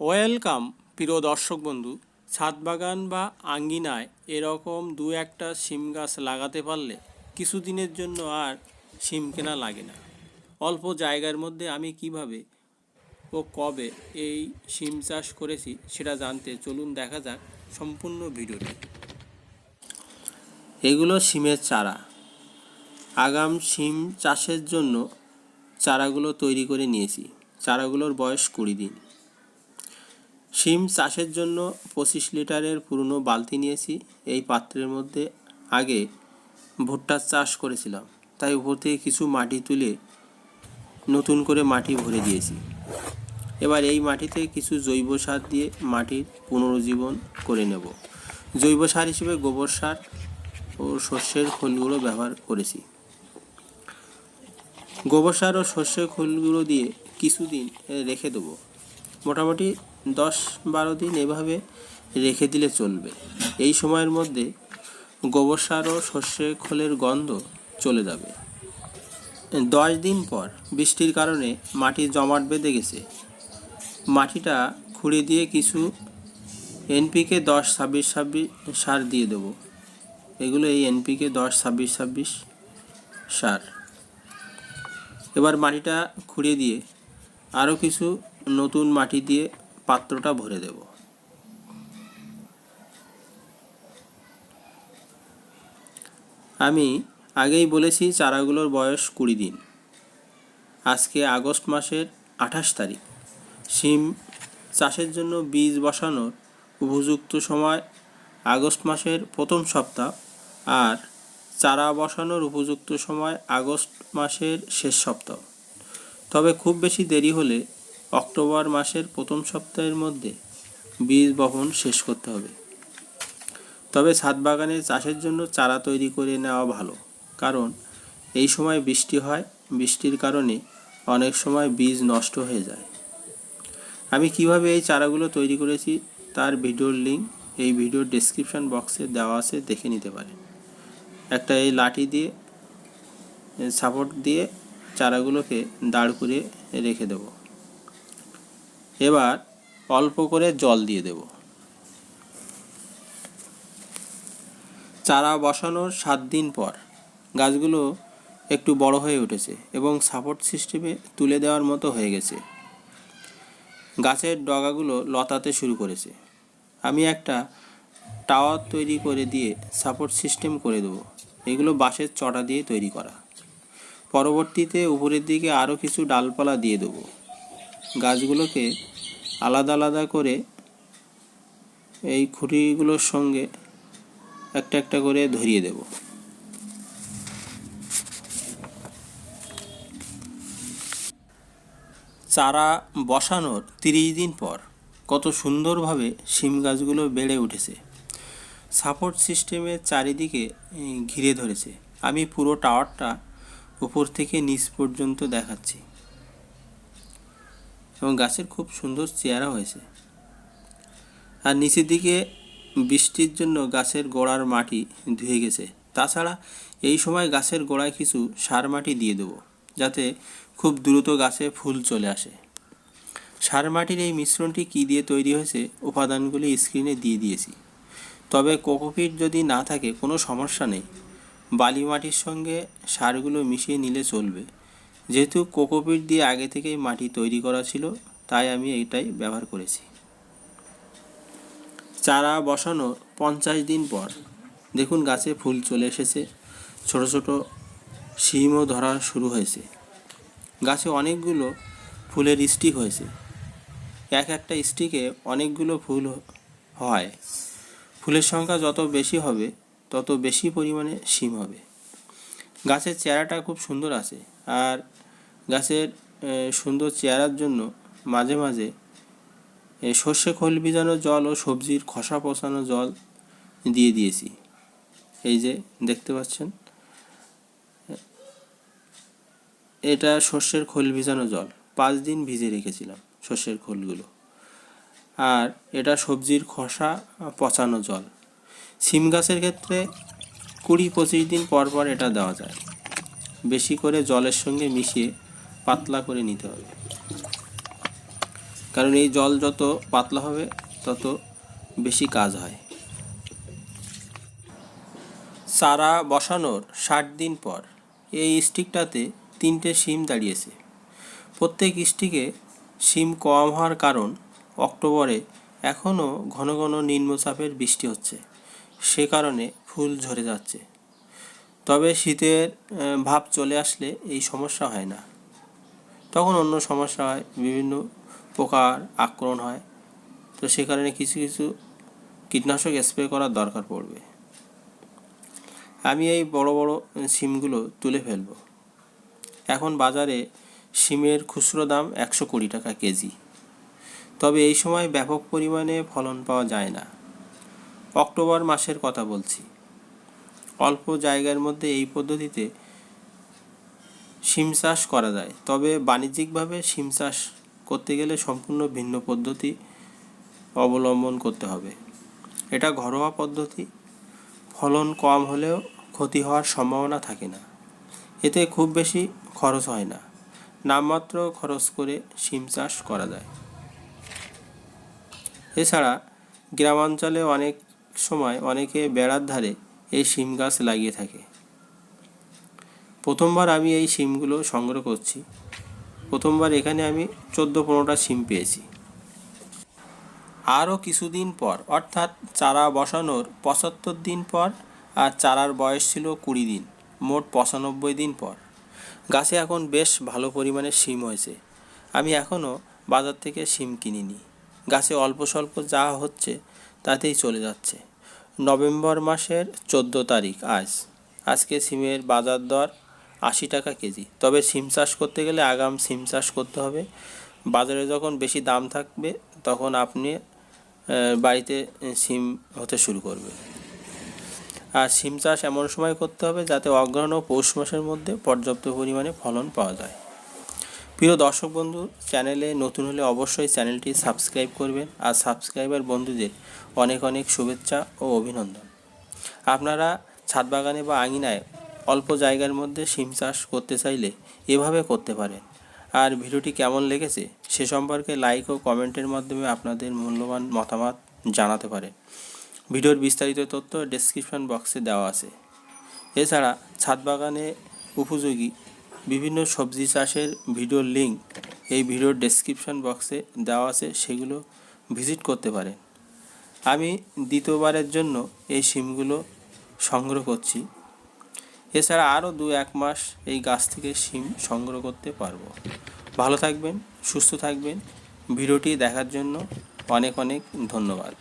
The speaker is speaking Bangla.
ওয়েলকাম, প্রিয় দর্শক বন্ধু। ছাদ বাগান বা আঙ্গিনায় এরকম দু একটা শিম গাছ লাগাতে পারলে কিছুদিনের জন্য আর শিম কেনা লাগে না। অল্প জায়গার মধ্যে আমি কীভাবে ও কবে এই শিম চাষ করেছি সেটা জানতে চলুন দেখা যাক সম্পূর্ণ ভিডিওটি। এগুলো শিমের চারা। আগাম শিম চাষের জন্য চারাগুলো তৈরি করে নিয়েছি। চারাগুলোর বয়স কুড়ি দিন। শিম চাষের জন্য পঁচিশ লিটারের পুরনো বালতি নিয়েছি। এই পাত্রের মধ্যে আগে ভুট্টার চাষ করেছিলাম। তাই উপর থেকে কিছু মাটি তুলে নতুন করে মাটি ভরে দিয়েছি। এবার এই মাটিতে কিছু জৈব সার দিয়ে মাটির পুনরুজ্জীবন করে নেব। জৈব সার হিসেবে গোবর সার ও শস্যের খোলগুলো ব্যবহার করেছি। গোবর সার ও শস্যের খোলগুলো দিয়ে কিছুদিন রেখে দেবো। মোটামুটি দশ বারো দিন এভাবে রেখে দিলে চলবে। এই সময়ের মধ্যে গোবর সার ও সর্ষে খোলের গন্ধ চলে যাবে। দশ দিন পর বৃষ্টির কারণে মাটি জমাট বেঁধে গেছে। মাটিটা খুঁড়ে দিয়ে কিছু এনপিকে দশ ছাব্বিশ ছাব্বিশ সার দিয়ে দেবো। এগুলো এই এনপিকে দশ ছাব্বিশ ছাব্বিশ সার। এবার মাটিটা খুঁড়িয়ে দিয়ে আরও কিছু নতুন মাটি দিয়ে পাত্রটা ভরে দেব। আমি আগেই বলেছি চারাগুলোর বয়স কুড়ি দিন। আজকে আগস্ট মাসের আঠাশ তারিখ। শিম চাষের জন্য বীজ বসানোর উপযুক্ত সময় আগস্ট মাসের প্রথম সপ্তাহ আর চারা বসানোর উপযুক্ত সময় আগস্ট মাসের শেষ সপ্তাহ। তবে খুব বেশি দেরি হলে অক্টোবর মাসের প্রথম সপ্তাহের মধ্যে বীজ বপন শেষ করতে হবে। তবে ছাদ বাগানে চাষের জন্য চারা তৈরি করে নেওয়া ভালো, কারণ এই সময় বৃষ্টি হয়, বৃষ্টির কারণে অনেক সময় বীজ নষ্ট হয়ে যায়। আমি কীভাবে এই চারাগুলো তৈরি করেছি তার ভিডিওর লিঙ্ক এই ভিডিওর ডেসক্রিপশন বক্সে দেওয়া আছে, দেখে নিতে পারেন। একটা এই লাঠি দিয়ে, সাপোর্ট দিয়ে চারাগুলোকে দাঁড় করে রেখে দেব। এবার অল্প করে জল দিয়ে দেব। চারা বসানোর সাত দিন পর গাছগুলো একটু বড় হয়ে উঠেছে এবং সাপোর্ট সিস্টেমে তুলে দেওয়ার মতো হয়ে গেছে। গাছের ডগাগুলো লতাতে শুরু করেছে। আমি একটা টাওয়ার তৈরি করে দিয়ে সাপোর্ট সিস্টেম করে দেবো। এগুলো বাঁশের চটা দিয়ে তৈরি করা। পরবর্তীতে উপরের দিকে আরও কিছু ডালপালা দিয়ে দেবো। গাছগুলোকে আলাদা আলাদা করে এই খুঁটিগুলোর সঙ্গে একটা একটা করে ধরিয়ে দেব। চারা বসানোর তিরিশ দিন পর কত সুন্দরভাবে শিম গাছগুলো বেড়ে উঠেছে। সাপোর্ট সিস্টেমের চারিদিকে ঘিরে ধরেছে। আমি পুরো টাওয়ারটা উপর থেকে নিচ পর্যন্ত দেখাচ্ছি। এবং গাছের খুব সুন্দর চেহারা হয়েছে। আর নিচের দিকে বৃষ্টির জন্য গাছের গোড়ার মাটি ধুয়ে গেছে। তাছাড়া এই সময় গাছের গোড়ায় কিছু সার মাটি দিয়ে দেবো, যাতে খুব দ্রুত গাছে ফুল চলে আসে। সার মাটির এই মিশ্রণটি কী দিয়ে তৈরি হয়েছে, উপাদানগুলি স্ক্রিনে দিয়ে দিয়েছি। তবে কোকোপিট যদি না থাকে, কোনো সমস্যা নেই। বালি মাটির সঙ্গে সারগুলো মিশিয়ে নিলে চলবে। যেহেতু কোকোপিট দিয়ে আগে থেকেই মাটি তৈরি করা ছিল, তাই আমি এটাই ব্যবহার করেছি। চারা বসানোর পঞ্চাশ দিন পর, দেখুন গাছে ফুল চলে এসেছে, ছোট ছোট শিমও ধরা শুরু হয়েছে। গাছে অনেকগুলো ফুলের স্টিক হয়েছে। এক একটা স্টিকে অনেকগুলো ফুল হয়। ফুলের সংখ্যা যত বেশি হবে, তত বেশি পরিমাণে শিম হবে। গাছের চেহারাটা খুব সুন্দর আছে, আর গাছের সুন্দর চেহারার জন্য মাঝে মাঝে সর্ষে খোল ভিজানো জল ও সবজির খোসা পচানো জল দিয়ে দিয়েছি। এই যে, দেখতে পাচ্ছেন? এটা সর্ষের খোল ভিজানো জল। পাঁচ দিন ভিজে রেখেছিলাম সর্ষের খোলগুলো। আর এটা সবজির খোসা পচানো জল। সিম গাছের ক্ষেত্রে কুড়ি পঁচিশ দিন পর পর এটা দেওয়া যায়। বেশি করে জলের সঙ্গে মিশিয়ে পাতলা করে নিতে হবে। কারণ এই জল যত পাতলা হবে, তত বেশি কাজ হয়। চারা বসানোর ষাট দিন পর এই স্টিকটাতে তিনটে শিম দাঁড়িয়েছে। প্রত্যেক স্টিকে শিম কম হওয়ার কারণ অক্টোবরে এখনও ঘন ঘন নিম্নচাপের বৃষ্টি হচ্ছে। সে কারণে ফুল ঝরে যাচ্ছে। তবে শীতের ভাব চলে আসলে এই সমস্যা হয় না। তখন অন্য সমস্যা হয়, বিভিন্ন পোকার আক্রমণ হয়। তো সে কারণে কিছু কিছু কীটনাশক স্প্রে করার দরকার পড়বে। আমি এই বড় বড় সিমগুলো তুলে ফেলব। এখন বাজারে সিমের খুচরো দাম একশো কুড়ি টাকা কেজি। তবে এই সময় ব্যাপক পরিমাণে ফলন পাওয়া যায় না। অক্টোবর মাসের কথা বলছি। অল্প জায়গার মধ্যে এই পদ্ধতিতে শিম চাষ করা যায়। তবে বাণিজ্যিকভাবে শিম চাষ করতে গেলে সম্পূর্ণ ভিন্ন পদ্ধতি অবলম্বন করতে হবে। এটা ঘরোয়া পদ্ধতি। ফলন কম হলেও ক্ষতি হওয়ার সম্ভাবনা থাকে না। এতে খুব বেশি খরচ হয় না। নামমাত্র খরচ করে শিম চাষ করা যায়। এছাড়া গ্রামাঞ্চলে অনেক সময় অনেকে বেড়ার ধারে এই শিম গাছ লাগিয়ে থাকে। প্রথমবার আমি এই সিমগুলো সংগ্রহ করছি। প্রথমবার এখানে আমি চোদ্দ পনেরোটা সিম পেয়েছি। আরও কিছুদিন পর, অর্থাৎ চারা বসানোর পঁচাত্তর দিন পর আর চারার বয়স ছিল কুড়ি দিন, মোট পঁচানব্বই দিন পর। গাছে এখন বেশ ভালো পরিমাণে সিম হয়েছে। আমি এখনও বাজার থেকে শিম কিনিনি। গাছে অল্প স্বল্প যা হচ্ছে তাতেই চলে যাচ্ছে। নভেম্বর মাসের চোদ্দ তারিখ আজ। আজকে সিমের বাজার দর আশি টাকা কেজি। তবে সিম চাষ করতে গেলে আগাম সিম চাষ করতে হবে। বাজারে যখন বেশি দাম থাকবে, তখন আপনি বাড়িতে সিম হতে শুরু করবে। আর সিম চাষ এমন সময় করতে হবে যাতে অগ্রহণ ও পৌষ মাসের মধ্যে পর্যাপ্ত পরিমাণে ফলন পাওয়া যায়। প্রিয় দর্শক বন্ধু, চ্যানেলে নতুন হলে অবশ্যই চ্যানেলটি সাবস্ক্রাইব করবেন আর সাবস্ক্রাইবার বন্ধুদের অনেক অনেক শুভেচ্ছা ও অভিনন্দন। আপনারা ছাদ বাগানে বা আঙিনায় অল্প জায়গার মধ্যে সিম চাষ করতে চাইলে এভাবে করতে পারেন। আর ভিডিওটি কেমন লেগেছে সে সম্পর্কে লাইক ও কমেন্টের মাধ্যমে আপনাদের মূল্যবান মতামত জানাতে পারেন। ভিডিওর বিস্তারিত তথ্য ডেসক্রিপশন বক্সে দেওয়া আছে। এছাড়া ছাদ বাগানে উপযোগী বিভিন্ন সবজি চাষের ভিডিওর লিঙ্ক এই ভিডিওর ডেসক্রিপশন বক্সে দেওয়া আছে, সেগুলো ভিজিট করতে পারেন। আমি দ্বিতীয়বারের জন্য এই সিমগুলো সংগ্রহ করছি। এছাড়া আরও দু এক মাস এই গাছ থেকে শিম সংগ্রহ করতে পারব। ভালো থাকবেন, সুস্থ থাকবেন। ভিডিওটি দেখার জন্য অনেক অনেক ধন্যবাদ।